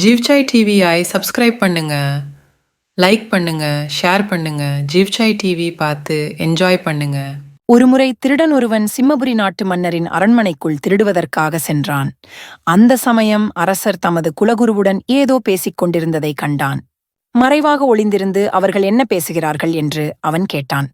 ஜீவ்சாய் டிவியை சப்ஸ்கிரைப் பண்ணுங்க. லைக் பண்ணுங்க ஷேர் பண்ணுங்க. ஜீவ்சாய் டிவி பார்த்து என்ஜாய் பண்ணுங்க. ஒருமுறை திருடன் ஒருவன் சிம்மபுரி நாட்டு மன்னரின் அரண்மனைக்குள் திருடுவதற்காக சென்றான். அந்த சமயம் அரசர் தமது குலகுருவுடன் ஏதோ பேசிக் கொண்டிருந்ததை கண்டான். மறைவாக ஒளிந்திருந்து அவர்கள் என்ன பேசுகிறார்கள் என்று அவன் கேட்டான்.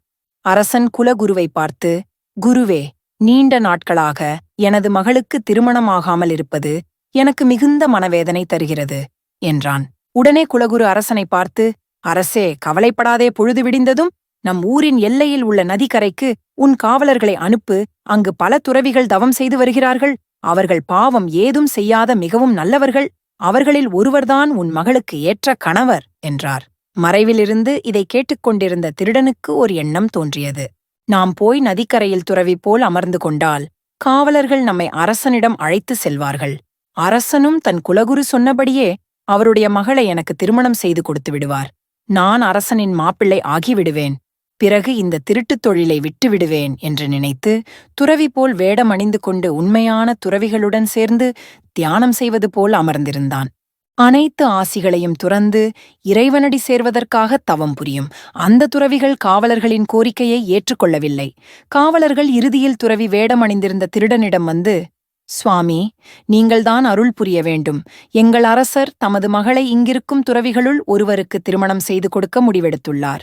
அரசன் குலகுருவை பார்த்து குருவே நீண்ட நாட்களாக எனது மகளுக்கு திருமணமாகாமல் இருப்பது எனக்கு மிகுந்த மனவேதனை தருகிறது என்றான். உடனே குலகுரு அரசனை பார்த்து அரசே கவலைப்படாதே பொழுது விடிந்ததும் நம் ஊரின் எல்லையில் உள்ள நதிக்கரைக்கு உன் காவலர்களை அனுப்பு அங்கு பல துறவிகள் தவம் செய்து வருகிறார்கள். அவர்கள் பாவம் ஏதும் செய்யாத மிகவும் நல்லவர்கள். அவர்களில் ஒருவர்தான் உன் மகளுக்கு ஏற்ற கணவர் என்றார். மறைவிலிருந்து இதை கேட்டுக்கொண்டிருந்த திருடனுக்கு ஒரு எண்ணம் தோன்றியது. நாம் போய் நதிக்கரையில் துறவி போல் அமர்ந்து கொண்டால் காவலர்கள் நம்மை அரசனிடம் அழைத்து செல்வார்கள். அரசனும் தன் குலகுரு சொன்னபடியே அவருடைய மகளை எனக்கு திருமணம் செய்து கொடுத்து விடுவார். நான் அரசனின் மாப்பிள்ளை ஆகிவிடுவேன். பிறகு இந்த திருட்டுத் தொழிலை விட்டுவிடுவேன் என்று நினைத்து துறவி போல் வேடம் அணிந்து கொண்டு உண்மையான துறவிகளுடன் சேர்ந்து தியானம் செய்வது போல் அமர்ந்திருந்தான். அனைத்து ஆசிகளையும் துறந்து இறைவனடி சேர்வதற்காக தவம் புரியும். அந்த துறவிகள் காவலர்களின் கோரிக்கையை ஏற்றுக்கொள்ளவில்லை. காவலர்கள் இறுதியில் துறவி வேடம் அணிந்திருந்த திருடனிடம் வந்து சுவாமி நீங்கள்தான் அருள் புரிய வேண்டும். எங்கள் அரசர் தமது மகளை இங்கிருக்கும் துறவிகளுள் ஒருவருக்கு திருமணம் செய்து கொடுக்க முடிவெடுத்துள்ளார்.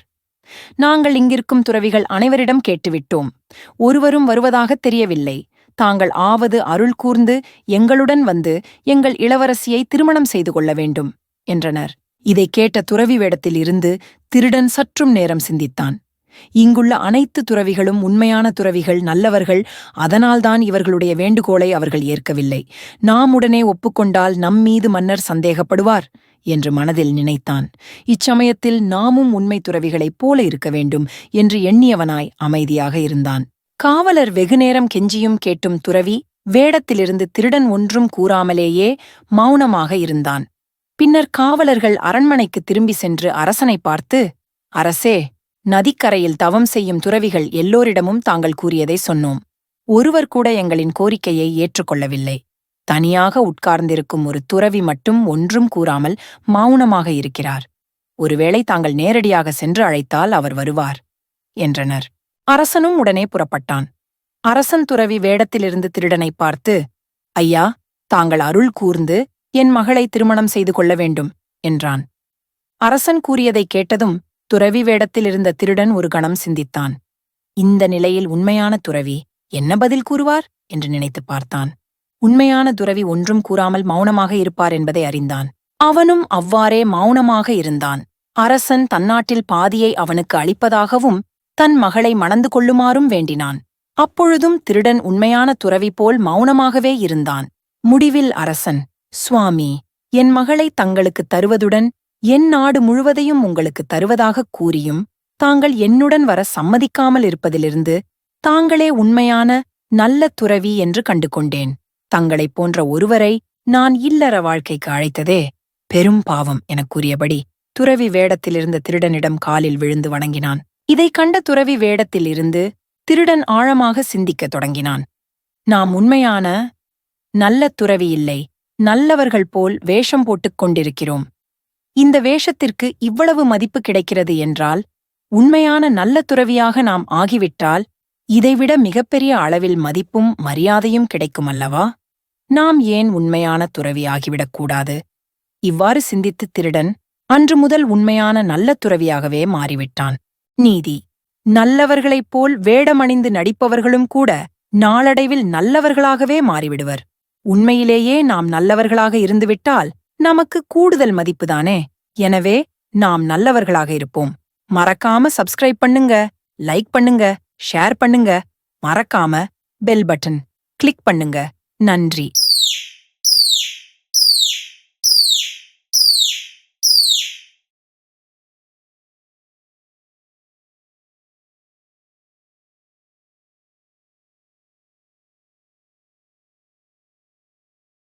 நாங்கள் இங்கிருக்கும் துறவிகள் அனைவரிடம் கேட்டுவிட்டோம். ஒருவரும் வருவதாகத் தெரியவில்லை. தாங்கள் ஆவது அருள் கூர்ந்து எங்களுடன் வந்து எங்கள் இளவரசியை திருமணம் செய்து கொள்ள வேண்டும் என்றனர். இதை கேட்ட துறவி வேடத்தில் இருந்து திருடன் சற்றும் நேரம் சிந்தித்தான். இங்குள்ள அனைத்து துறவிகளும் உண்மையான துறவிகள் நல்லவர்கள் அதனால்தான் இவர்களுடைய வேண்டுகோளை அவர்கள் ஏற்கவில்லை. நாம் உடனே ஒப்புக்கொண்டால் நம்மீது மன்னர் சந்தேகப்படுவார் என்று மனதில் நினைத்தான். இச்சமயத்தில் நாமும் உண்மை துறவிகளைப் போல இருக்க வேண்டும் என்று எண்ணியவனாய் அமைதியாக இருந்தான். காவலர் வெகுநேரம் கெஞ்சியும் கேட்டும் துறவி வேடத்திலிருந்து திருடன் ஒன்றும் கூறாமலேயே மௌனமாக இருந்தான். பின்னர் காவலர்கள் அரண்மனைக்கு திரும்பி சென்று அரசனை பார்த்து அரசே நதிக்கரையில் தவம் செய்யும் துறவிகள் எல்லோரிடமும் தாங்கள் கூறியதை சொன்னோம். ஒருவர் கூட எங்களின் கோரிக்கையை ஏற்றுக்கொள்ளவில்லை. தனியாக உட்கார்ந்திருக்கும் ஒரு துறவி மட்டும் ஒன்றும் கூறாமல் மௌனமாக இருக்கிறார். ஒருவேளை தாங்கள் நேரடியாக சென்று அழைத்தால் அவர் வருவார் என்றனர். அரசனும் உடனே புறப்பட்டான். அரசன் துறவி வேடத்திலிருந்து திருடனை பார்த்து ஐயா தாங்கள் அருள் கூர்ந்து என் மகளை திருமணம் செய்து கொள்ள வேண்டும் என்றான். அரசன் கூறியதைக் கேட்டதும் துறவி வேடத்தில் இருந்த திருடன் ஒரு கணம் சிந்தித்தான். இந்த நிலையில் உண்மையான துறவி என்ன பதில் கூறுவார்? என்று நினைத்துப் பார்த்தான். உண்மையான துறவி ஒன்றும் கூறாமல் மௌனமாக இருப்பார் என்பதை அறிந்தான். அவனும் அவ்வாறே மௌனமாக இருந்தான். அரசன் தன்னாட்டில் பாதியை அவனுக்கு அளிப்பதாகவும் தன் மகளை மணந்து கொள்ளுமாறும் வேண்டினான். அப்பொழுதும் திருடன் உண்மையான துறவி போல் மௌனமாகவே இருந்தான். முடிவில் அரசன் சுவாமி என் மகளை தங்களுக்கு தருவதுடன் என் நாடு முழுவதையும் உங்களுக்கு தருவதாகக் கூறியும் தாங்கள் என்னுடன் வர சம்மதிக்காமல் இருப்பதிலிருந்து தாங்களே உண்மையான நல்ல துறவி என்று கண்டு கொண்டேன் தங்களைப் போன்ற ஒருவரை நான் இல்லற வாழ்க்கைக்கு அழைத்ததே பெரும் பாவம் எனக் கூறியபடி துறவி வேடத்திலிருந்த திருடனிடம் காலில் விழுந்து வணங்கினான். இதைக் கண்ட துறவி வேடத்திலிருந்து திருடன் ஆழமாக சிந்திக்கத் தொடங்கினான். நாம் உண்மையான நல்ல துறவி இல்லை நல்லவர்கள் போல் வேஷம் போட்டுக் கொண்டிருக்கிறோம். இந்த வேஷத்திற்கு இவ்வளவு மதிப்பு கிடைக்கிறது என்றால் உண்மையான நல்ல துறவியாக நாம் ஆகிவிட்டால் இதைவிட மிகப்பெரிய அளவில் மதிப்பும் மரியாதையும் கிடைக்கும் அல்லவா நாம் ஏன் உண்மையான துறவி ஆகிவிடக்கூடாது இவ்வாறு சிந்தித்து திருடன் அன்று முதல் உண்மையான நல்ல துறவியாகவே மாறிவிட்டான். நீதி. நல்லவர்களைப் போல் வேடமணிந்து நடிப்பவர்களும் கூட நாளடைவில் நல்லவர்களாகவே மாறிவிடுவர். உண்மையிலேயே நாம் நல்லவர்களாக இருந்துவிட்டால் நமக்கு கூடுதல் மதிப்பு தானே? எனவே நாம் நல்லவர்களாக இருப்போம். மறக்காம சப்ஸ்கிரைப் பண்ணுங்க லைக் பண்ணுங்க ஷேர் பண்ணுங்க. மறக்காம பெல் பட்டன் கிளிக் பண்ணுங்க. நன்றி.